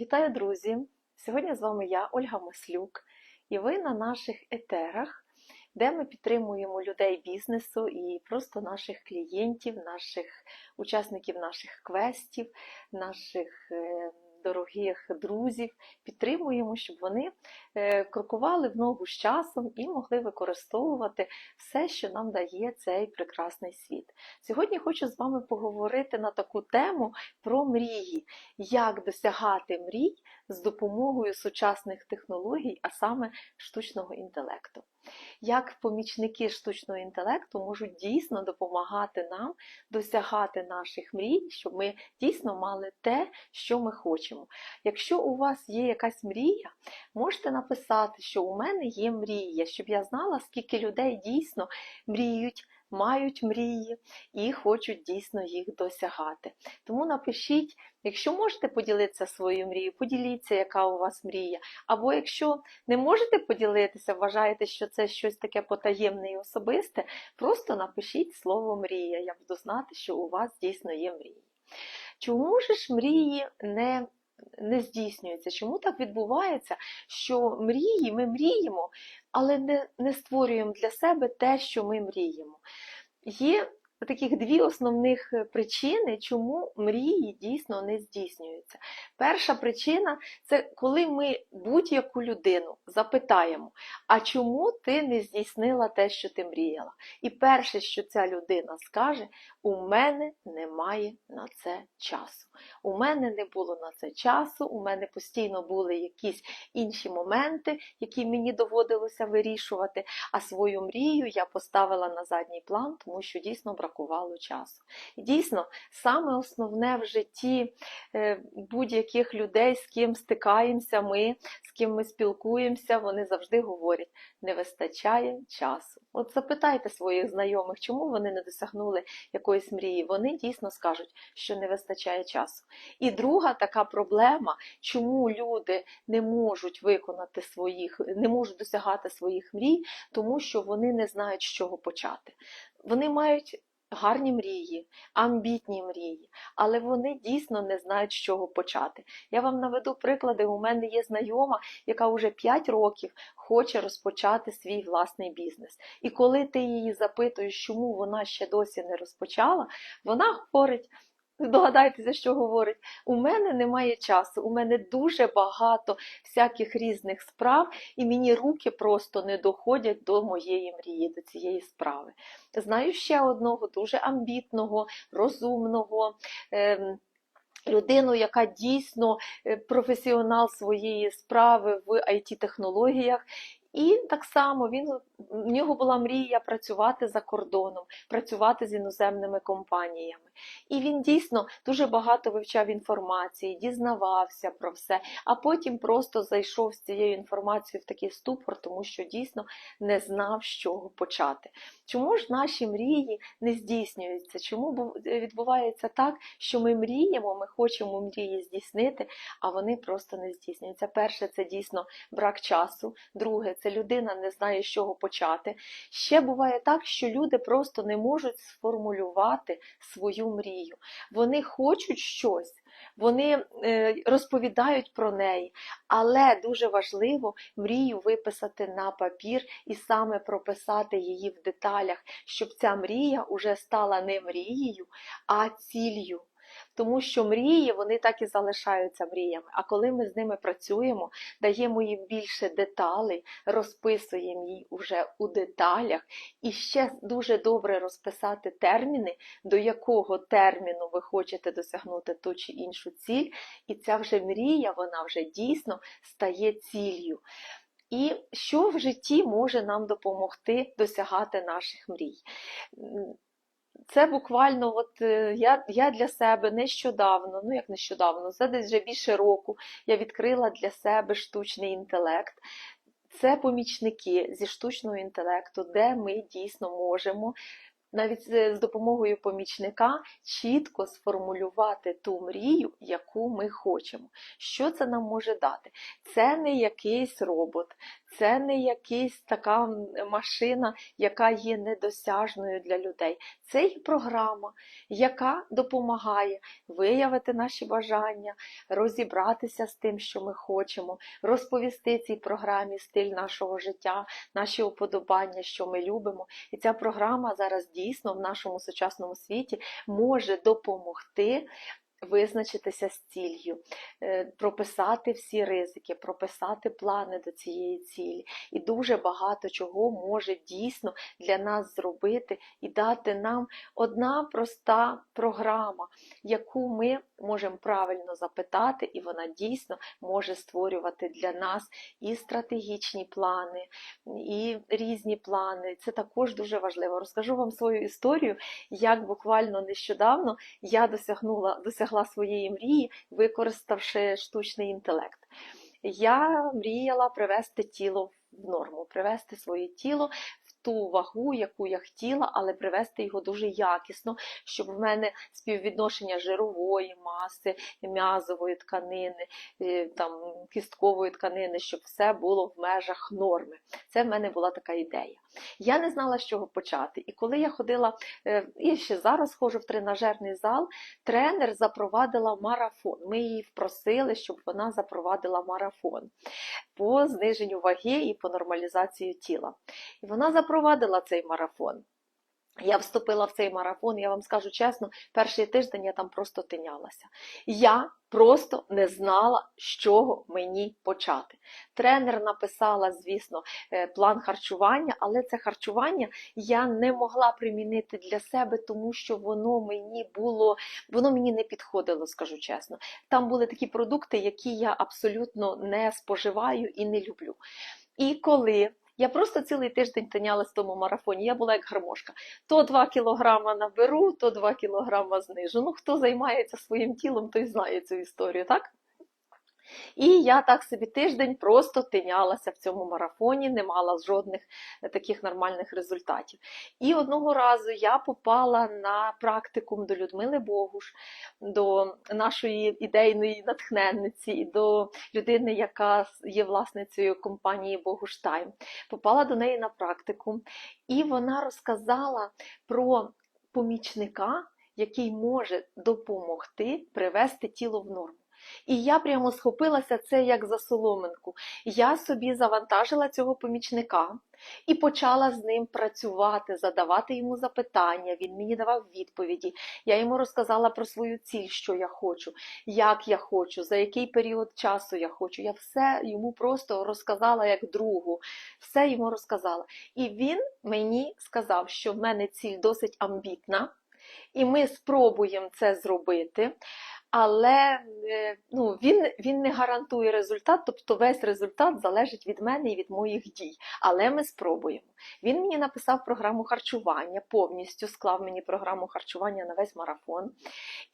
Вітаю, друзі! Сьогодні з вами я, Ольга Маслюк, і ви на наших етерах, де ми підтримуємо людей бізнесу і просто наших клієнтів, наших учасників наших квестів, наших е, дорогих друзів. Підтримуємо, щоб вони е, крокували в ногу з часом і могли використовувати все, що нам дає цей прекрасний світ. Сьогодні хочу з вами поговорити на таку тему про мрії, як досягати мрій з допомогою сучасних технологій, а саме штучного інтелекту. Як помічники штучного інтелекту можуть дійсно допомагати нам досягати наших мрій, щоб ми дійсно мали те, що ми хочемо. Якщо у вас є якась мрія, можете написати, що у мене є мрія, щоб я знала, скільки людей дійсно мріють мають мрії і хочуть дійсно їх досягати. Тому напишіть, якщо можете поділитися своєю мрією, поділіться, яка у вас мрія. Або якщо не можете поділитися, вважаєте, що це щось таке потаємне і особисте, просто напишіть слово мрія. Я буду знати, що у вас дійсно є мрії. Чому ж мрії не не здійснюється. Чому так відбувається, що мрії, ми мріємо, але не, не створюємо для себе те, що ми мріємо? Є таких дві основних причини, чому мрії дійсно не здійснюються. Перша причина це коли ми будь-яку людину запитаємо, а чому ти не здійснила те, що ти мріяла? І перше, що ця людина скаже, у мене немає на це часу. У мене не було на це часу, у мене постійно були якісь інші моменти, які мені доводилося вирішувати. А свою мрію я поставила на задній план, тому що дійсно бракувало часу. І дійсно, саме основне в житті е, будь-яких людей, з ким стикаємося, ми, з ким ми спілкуємося, вони завжди говорять: не вистачає часу. От запитайте своїх знайомих, чому вони не досягнули якоїсь мрії. Вони дійсно скажуть, що не вистачає часу. І друга така проблема, чому люди не можуть виконати своїх, не можуть досягати своїх мрій, тому що вони не знають, з чого почати. Вони мають гарні мрії, амбітні мрії, але вони дійсно не знають, з чого почати. Я вам наведу приклади. У мене є знайома, яка вже 5 років хоче розпочати свій власний бізнес. І коли ти її запитуєш, чому вона ще досі не розпочала, вона говорить. Здогадайтеся, що говорить. У мене немає часу, у мене дуже багато всяких різних справ, і мені руки просто не доходять до моєї мрії, до цієї справи. Знаю ще одного дуже амбітного, розумного. Ем, Людину, яка дійсно е, професіонал своєї справи в it технологіях і так само він в нього була мрія працювати за кордоном, працювати з іноземними компаніями. І він дійсно дуже багато вивчав інформації, дізнавався про все, а потім просто зайшов з цією інформацією в такий ступор, тому що дійсно не знав, з чого почати. Чому ж наші мрії не здійснюються? Чому відбувається так, що ми мріємо, ми хочемо мрії здійснити, а вони просто не здійснюються? Перше, це дійсно брак часу, друге це людина не знає, з чого почати. Ще буває так, що люди просто не можуть сформулювати свою мрію. Вони хочуть щось. Вони е, розповідають про неї, але дуже важливо мрію виписати на папір і саме прописати її в деталях, щоб ця мрія уже стала не мрією, а ціллю. Тому що мрії вони так і залишаються мріями. А коли ми з ними працюємо, даємо їм більше деталей, розписуємо її вже у деталях, і ще дуже добре розписати терміни, до якого терміну ви хочете досягнути ту чи іншу ціль, і ця вже мрія, вона вже дійсно стає ціллю. І що в житті може нам допомогти досягати наших мрій? Це буквально, от е, я я для себе нещодавно, ну як нещодавно, це десь вже більше року я відкрила для себе штучний інтелект. Це помічники зі штучного інтелекту, де ми дійсно можемо навіть з допомогою помічника чітко сформулювати ту мрію, яку ми хочемо. Що це нам може дати? Це не якийсь робот, це не якась така машина, яка є недосяжною для людей. Це є програма, яка допомагає виявити наші бажання, розібратися з тим, що ми хочемо, розповісти цій програмі стиль нашого життя, наші уподобання, що ми любимо. І ця програма зараз дійсно в нашому сучасному світі може допомогти. Визначитися з ціллю, е, прописати всі ризики, прописати плани до цієї цілі. І дуже багато чого може дійсно для нас зробити і дати нам одна проста програма, яку ми можемо правильно запитати, і вона дійсно може створювати для нас і стратегічні плани, і різні плани. Це також дуже важливо. Розкажу вам свою історію, як буквально нещодавно я досягнула, досягла своєї мрії, використавши штучний інтелект. Я мріяла привести тіло в норму, привести своє тіло ту вагу, яку я хотіла, але привести його дуже якісно, щоб в мене співвідношення жирової маси, м'язової тканини, е, там, кісткової тканини, щоб все було в межах норми. Це в мене була така ідея. Я не знала, з чого почати. І коли я ходила, е, і ще зараз ходжу в тренажерний зал, тренер запровадила марафон. Ми її впросили, щоб вона запровадила марафон по зниженню ваги і по нормалізації тіла. І вона запровадила цей марафон. Я вступила в цей марафон, я вам скажу чесно, перший тиждень я там просто тинялася. Я просто не знала, з чого мені почати. Тренер написала, звісно, е, план харчування, але це харчування я не могла примінити для себе, тому що воно мені було, воно мені не підходило, скажу чесно. Там були такі продукти, які я абсолютно не споживаю і не люблю. І коли я просто цілий тиждень тинялась в тому марафоні. Я була як гармошка. То 2 кілограма наберу, то 2 кілограма знижу. Ну, хто займається своїм тілом, той знає цю історію, так? І я так собі тиждень просто тинялася в цьому марафоні, не мала жодних таких нормальних результатів. І одного разу я попала на практикум до Людмили Богуш, до нашої ідейної натхненниці, до людини, яка є власницею компанії Богуш Тайм. Попала до неї на практикум, і вона розказала про помічника, який може допомогти привести тіло в норму. І я прямо схопилася це як за соломинку. Я собі завантажила цього помічника і почала з ним працювати, задавати йому запитання. Він мені давав відповіді. Я йому розказала про свою ціль, що я хочу, як я хочу, за який період часу я хочу. Я все йому просто розказала як другу, все йому розказала. І він мені сказав, що в мене ціль досить амбітна, і ми спробуємо це зробити але е, ну, він, він не гарантує результат, тобто весь результат залежить від мене і від моїх дій. Але ми спробуємо. Він мені написав програму харчування, повністю склав мені програму харчування на весь марафон.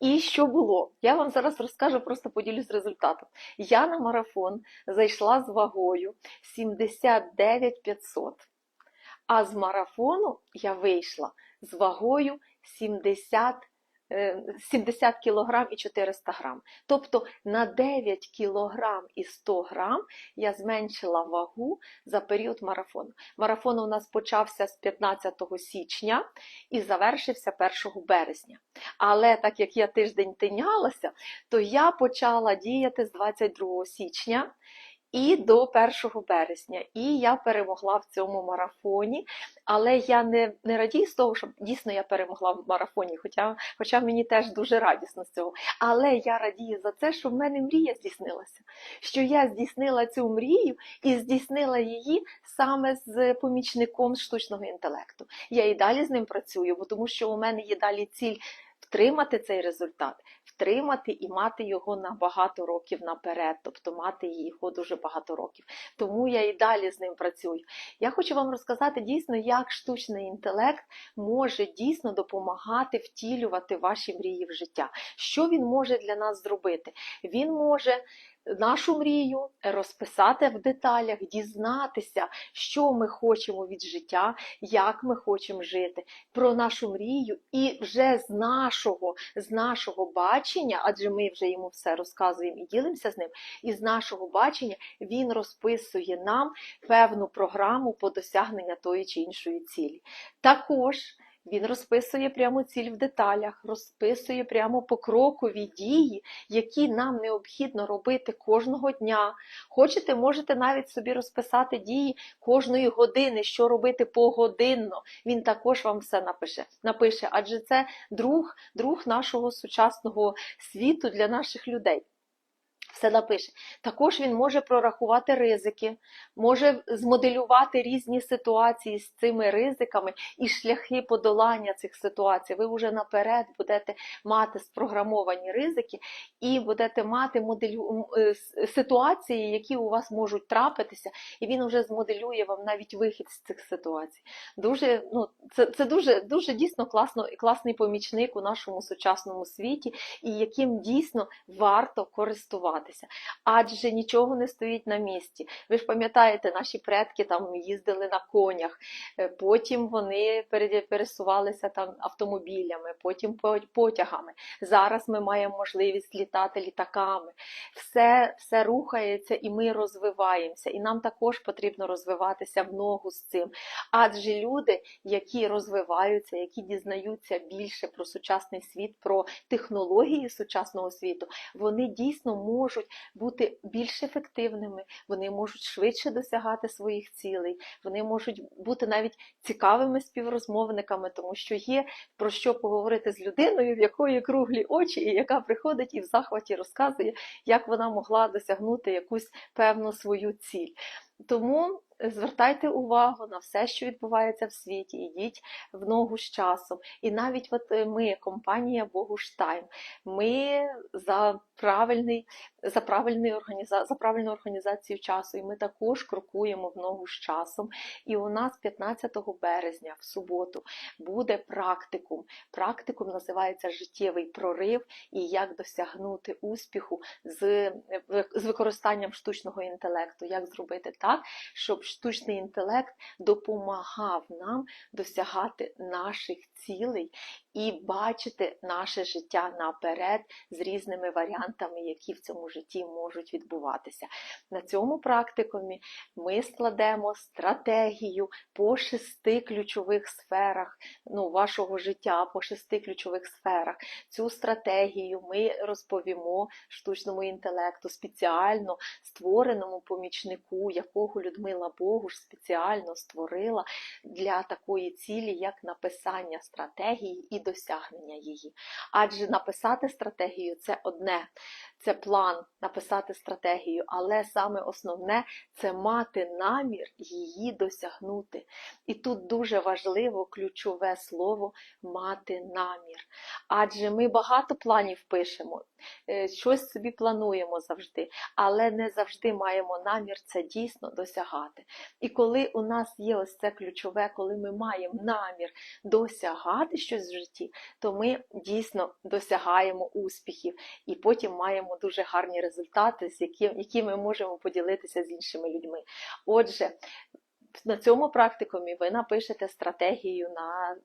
І що було? Я вам зараз розкажу, просто поділюсь результатом. Я на марафон зайшла з вагою 79 500, а з марафону я вийшла з вагою 70 70 кг і 400 г. Тобто на 9 кг і 100 г я зменшила вагу за період марафону. Марафон у нас почався з 15 січня і завершився 1 березня. Але так як я тиждень тинялася, то я почала діяти з 22 січня і до 1 березня. І я перемогла в цьому марафоні. Але я не не радію з того, що дійсно я перемогла в марафоні, хоча хоча мені теж дуже радісно з цього. Але я радію за це, що в мене мрія здійснилася. Що я здійснила цю мрію і здійснила її саме з помічником штучного інтелекту. Я і далі з ним працюю, бо тому що у мене є далі ціль втримати цей результат, втримати і мати його на багато років наперед, тобто мати його дуже багато років. Тому я і далі з ним працюю. Я хочу вам розказати дійсно, як штучний інтелект може дійсно допомагати втілювати ваші мрії в життя. Що він може для нас зробити? Він може нашу мрію, розписати в деталях, дізнатися, що ми хочемо від життя, як ми хочемо жити, про нашу мрію, і вже з нашого, з нашого бачення, адже ми вже йому все розказуємо і ділимося з ним, і з нашого бачення він розписує нам певну програму по досягнення тої чи іншої цілі. Також він розписує прямо ціль в деталях, розписує прямо покрокові дії, які нам необхідно робити кожного дня. Хочете, можете навіть собі розписати дії кожної години, що робити погодинно. Він також вам все напише, напише, адже це друг, друг нашого сучасного світу для наших людей. Все напише. Також він може прорахувати ризики, може змоделювати різні ситуації з цими ризиками і шляхи подолання цих ситуацій. Ви вже наперед будете мати спрограмовані ризики і будете мати моделю... е, ситуації, які у вас можуть трапитися, і він вже змоделює вам навіть вихід з цих ситуацій. Дуже, ну, це, це дуже, дуже дійсно класно, класний помічник у нашому сучасному світі, і яким дійсно варто користуватися. Адже нічого не стоїть на місці. Ви ж пам'ятаєте, наші предки там їздили на конях, е, потім вони пересувалися там автомобілями, потім потягами. Зараз ми маємо можливість літати літаками. Все, все рухається і ми розвиваємося. І нам також потрібно розвиватися в ногу з цим. Адже люди, які розвиваються, які дізнаються більше про сучасний світ, про технології сучасного світу, вони дійсно можуть бути більш ефективними, вони можуть швидше досягати своїх цілей, вони можуть бути навіть цікавими співрозмовниками, тому що є про що поговорити з людиною, в якої круглі очі, і яка приходить і в захваті розказує, як вона могла досягнути якусь певну свою ціль. Тому звертайте увагу на все, що відбувається в світі, ідіть в ногу з часом. І навіть от е, ми, компанія Богуштайм, ми за правильний, за, правильний організа... за правильну організацію часу, і ми також крокуємо в ногу з часом. І у нас 15 березня, в суботу, буде практикум. Практикум називається Життєвий прорив і як досягнути успіху з, е, з використанням штучного інтелекту, як зробити так, щоб штучний інтелект допомагав нам досягати наших цілей і бачити наше життя наперед з різними варіантами, які в цьому житті можуть відбуватися. На цьому практикумі ми складемо стратегію по шести ключових сферах ну, вашого життя, по шести ключових сферах. Цю стратегію ми розповімо штучному інтелекту, спеціально створеному помічнику, якого Людмила Богуш спеціально створила для такої цілі, як написання стратегії і досягнення її. Адже написати стратегію це одне, це план написати стратегію, але саме основне це мати намір її досягнути. І тут дуже важливо ключове слово мати намір. Адже ми багато планів пишемо, е, щось собі плануємо завжди, але не завжди маємо намір це дійсно досягати. І коли у нас є ось це ключове, коли ми маємо намір досягати щось в житті, то ми дійсно досягаємо успіхів і потім маємо дуже гарні результати, з які, які ми можемо поділитися з іншими людьми. Отже, на цьому практикумі ви напишете стратегію на,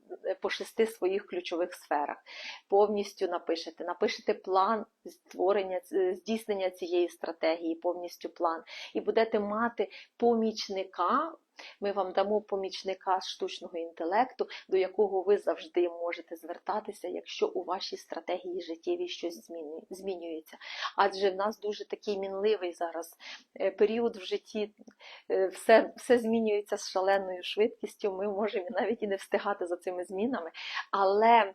по шести своїх ключових сферах. Повністю напишете, напишете план створення, здійснення цієї стратегії, повністю план. І будете мати помічника. Ми вам дамо помічника штучного інтелекту, до якого ви завжди можете звертатися, якщо у вашій стратегії життєві щось змінюється. Адже в нас дуже такий мінливий зараз е, період в житті, е, все, все змінюється з шаленою швидкістю. Ми можемо навіть і не встигати за цими змінами. Але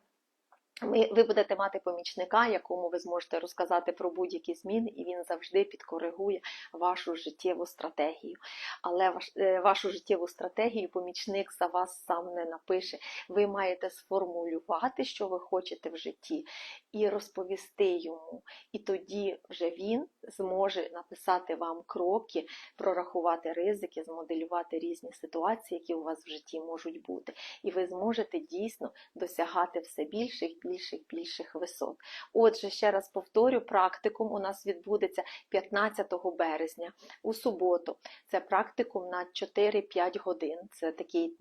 ви будете мати помічника, якому ви зможете розказати про будь-які зміни, і він завжди підкоригує вашу життєву стратегію. Але ваш, е, вашу життєву стратегію помічник за вас сам не напише. Ви маєте сформулювати, що ви хочете в житті, і розповісти йому. І тоді вже він зможе написати вам кроки, прорахувати ризики, змоделювати різні ситуації, які у вас в житті можуть бути. І ви зможете дійсно досягати все більших, більших більших висот. Отже, ще раз повторю, практикум у нас відбудеться 15 березня у суботу. Це практикум на 4-5 годин. Це такий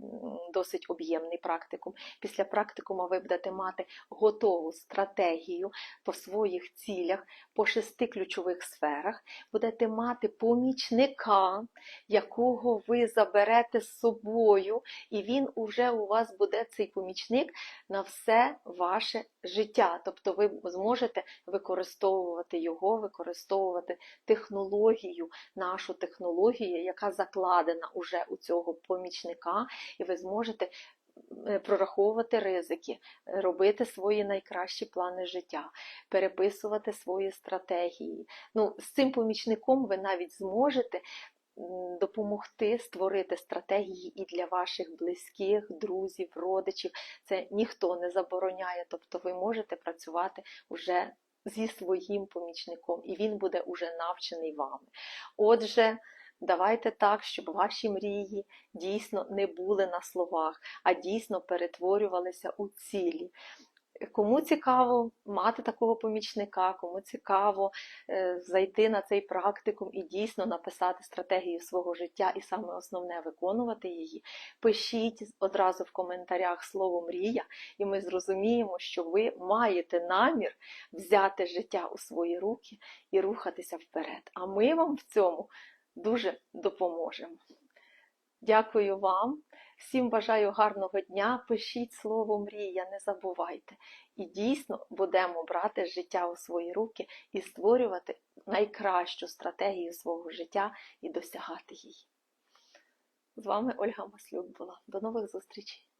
досить об'ємний практикум. Після практикуму ви будете мати готову стратегію по своїх цілях, по шести ключових сферах. Будете мати помічника, якого ви заберете з собою, і він уже у вас буде цей помічник на все ваше життя. Тобто ви зможете використовувати його, використовувати технологію, нашу технологію, яка закладена уже у цього помічника, і ви зможете е, прораховувати ризики, робити свої найкращі плани життя, переписувати свої стратегії. Ну, з цим помічником ви навіть зможете допомогти створити стратегії і для ваших близьких, друзів, родичів. Це ніхто не забороняє, тобто ви можете працювати вже зі своїм помічником, і він буде уже навчений вами. Отже, давайте так, щоб ваші мрії дійсно не були на словах, а дійсно перетворювалися у цілі. Кому цікаво мати такого помічника, кому цікаво е, зайти на цей практикум і дійсно написати стратегію свого життя, і саме основне виконувати її, пишіть одразу в коментарях слово мрія, і ми зрозуміємо, що ви маєте намір взяти життя у свої руки і рухатися вперед. А ми вам в цьому дуже допоможемо. Дякую вам. Всім бажаю гарного дня. Пишіть слово мрія, не забувайте. І дійсно будемо брати життя у свої руки і створювати найкращу стратегію свого життя і досягати її. З вами Ольга Маслюк була. До нових зустрічей!